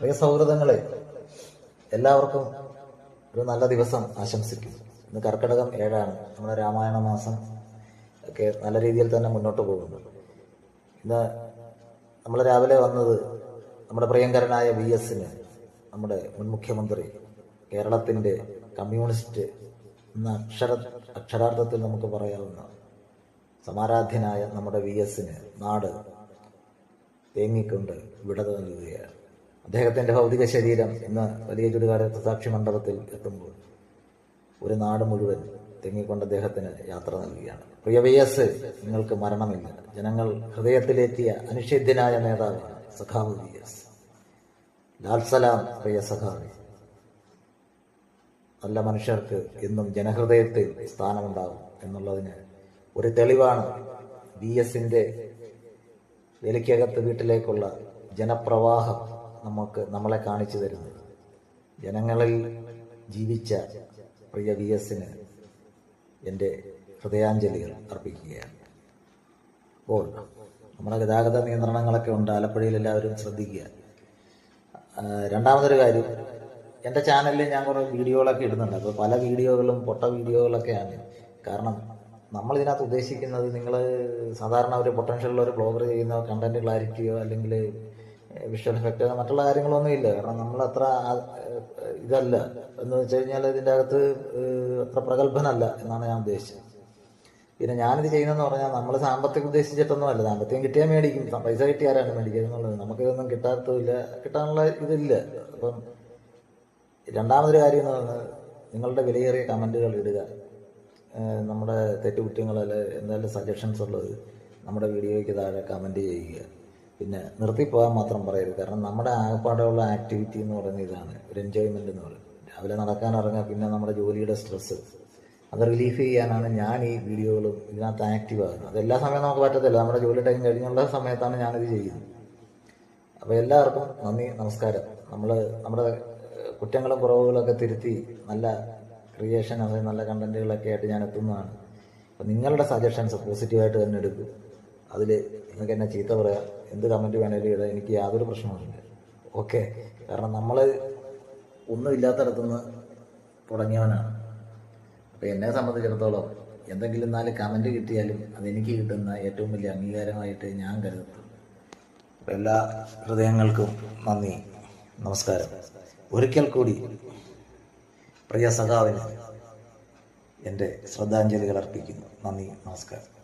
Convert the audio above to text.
പ്രിയ സൗഹൃദങ്ങളെ എല്ലാവർക്കും ഒരു നല്ല ദിവസം ആശംസിക്കുന്നു. ഇന്ന് കർക്കിടകം ഏഴാണ്. നമ്മുടെ രാമായണ മാസം ഒക്കെ നല്ല രീതിയിൽ തന്നെ മുന്നോട്ട് പോകുന്നു. ഇന്ന് നമ്മൾ രാവിലെ വന്നത് നമ്മുടെ പ്രിയങ്കരനായ വി എസിന് നമ്മുടെ മുൻ മുഖ്യമന്ത്രി കേരളത്തിന്റെ കമ്മ്യൂണിസ്റ്റ് എന്ന അക്ഷര അക്ഷരാർത്ഥത്തിൽ നമുക്ക് പറയാവുന്ന സമാരാധ്യനായ നമ്മുടെ വി എസിന് നാട് തേങ്ങിക്കൊണ്ട് വിടത് നൽകുകയാണ്. അദ്ദേഹത്തിന്റെ ഭൗതിക ശരീരം ഇന്ന് വലിയ ചുടുകാട് സാക്ഷി മണ്ഡപത്തിൽ എത്തുമ്പോൾ ഒരു നാട് മുഴുവൻ തെങ്ങിക്കൊണ്ട് അദ്ദേഹത്തിന് യാത്ര നൽകുകയാണ്. പ്രിയ നിങ്ങൾക്ക് മരണമില്ല. ജനങ്ങൾ ഹൃദയത്തിലേറ്റിയ അനിഷേധ്യനായ നേതാവ് സഖാവ് വി എസ്. ലാൽ സലാം പ്രിയ സഖാവ്. നല്ല മനുഷ്യർക്ക് എന്നും ജനഹൃദയത്തിൽ സ്ഥാനമുണ്ടാകും എന്നുള്ളതിന് ഒരു തെളിവാണ് വി എസിന്റെ വേലിക്കകത്ത് വീട്ടിലേക്കുള്ള ജനപ്രവാഹം. നമുക്ക് നമ്മളെ കാണിച്ചു തരുന്നത്. ജനങ്ങളിൽ ജീവിച്ച പ്രിയ വി എസിന് എന്റെ ഹൃദയാഞ്ജലികൾ അർപ്പിക്കുകയാണ്. അപ്പോൾ നമ്മുടെ ഗതാഗത നിയന്ത്രണങ്ങളൊക്കെ ഉണ്ട്. ആലപ്പുഴയിൽ എല്ലാവരും ശ്രദ്ധിക്കുക. രണ്ടാമതൊരു കാര്യം എന്റെ ചാനലിൽ ഞാൻ കുറേ വീഡിയോകളൊക്കെ ഇടുന്നുണ്ട്. അപ്പോൾ പല വീഡിയോകളും പൊട്ട വീഡിയോകളൊക്കെയാണ്. കാരണം നമ്മൾ ഇതിനകത്ത് ഉദ്ദേശിക്കുന്നത് നിങ്ങൾ സാധാരണ ഒരു പൊട്ടൻഷ്യലുള്ള ഒരു ബ്ലോഗർ ചെയ്യുന്ന കണ്ടന്റ് അല്ലെങ്കിൽ വിഷ്വൽ എഫക്റ്റോ മറ്റുള്ള കാര്യങ്ങളൊന്നും ഇല്ല. കാരണം നമ്മൾ അത്ര ഇതല്ല. എന്ന് വെച്ച് കഴിഞ്ഞാൽ ഇതിന്റെ അകത്ത് അത്ര പ്രഗത്ഭനല്ല എന്നാണ് ഞാൻ ഉദ്ദേശിച്ചത്. പിന്നെ ഞാനിത് ചെയ്യുന്നതെന്ന് പറഞ്ഞാൽ നമ്മൾ സാമ്പത്തികം ഉദ്ദേശിച്ചിട്ടൊന്നും അല്ല സാമ്പത്തികം കിട്ടിയാൽ മേടിക്കും. പൈസ കിട്ടിയാരാണ് മേടിക്കുക എന്നുള്ളത്. നമുക്കിതൊന്നും കിട്ടാത്തതില്ല കിട്ടാനുള്ള ഇതില്ല. അപ്പം രണ്ടാമതൊരു കാര്യം എന്ന് പറഞ്ഞാൽ നിങ്ങളുടെ വിലയേറിയ കമന്റുകൾ ഇടുക. നമ്മുടെ തെറ്റുകുറ്റങ്ങളല്ല എന്തായാലും സജഷൻസ് ഉള്ളത് നമ്മുടെ വീഡിയോയ്ക്ക് താഴെ കമന്റ് ചെയ്യുക. പിന്നെ നിർത്തിപ്പോകാൻ മാത്രം പറയരുത്. കാരണം നമ്മുടെ ആകപ്പാടെയുള്ള ആക്ടിവിറ്റി എന്ന് പറയുന്നത് ഇതാണ്. ഒരു എൻജോയ്മെന്റ് എന്ന് പറയുന്നത്. രാവിലെ നടക്കാൻ ഇറങ്ങുക പിന്നെ നമ്മുടെ ജോലിയുടെ സ്ട്രെസ്സ് അത് റിലീഫ് ചെയ്യാനാണ് ഞാൻ ഈ വീഡിയോകളും ഇതിനകത്ത് ആക്റ്റീവ് ആകുന്നത്. അത് എല്ലാ സമയവും നമുക്ക് പറ്റത്തില്ല. നമ്മുടെ ജോലി ടൈം കഴിഞ്ഞുള്ള സമയത്താണ് ഞാനിത് ചെയ്യുന്നത്. അപ്പോൾ എല്ലാവർക്കും നന്ദി നമസ്കാരം. നമ്മൾ നമ്മുടെ കുറ്റങ്ങളും കുറവുകളൊക്കെ തിരുത്തി നല്ല ക്രിയേഷൻ അതായത് നല്ല കണ്ടന്റുകളൊക്കെ ആയിട്ട് ഞാൻ എത്തുന്നതാണ്. അപ്പോൾ നിങ്ങളുടെ സജഷൻസ് പോസിറ്റീവായിട്ട് തന്നെ എടുക്കും. അതിൽ നിങ്ങൾക്ക് എന്നെ ചീത്ത പറയാം? എന്ത് കമന്റ് വേണേലും ഇടാം എനിക്ക് യാതൊരു പ്രശ്നവുമില്ല ഓക്കെ കാരണം നമ്മൾ ഒന്നുമില്ലാത്തടത്തുനിന്ന് തുടങ്ങിയവനാണ്. അപ്പോൾ എന്നെ സംബന്ധിച്ചിടത്തോളം എന്തെങ്കിലും നാല് കമന്റ് കിട്ടിയാലും അതെനിക്ക് കിട്ടുന്ന ഏറ്റവും വലിയ അംഗീകാരമായിട്ട് ഞാൻ കരുതുന്നു. അപ്പോൾ എല്ലാ ഹൃദയങ്ങൾക്കും നന്ദി. നമസ്കാരം. ഒരിക്കൽ കൂടി പ്രിയ സഖാവിന് എന്റെ ശ്രദ്ധാഞ്ജലികൾ അർപ്പിക്കുന്നു. നന്ദി. നമസ്കാരം.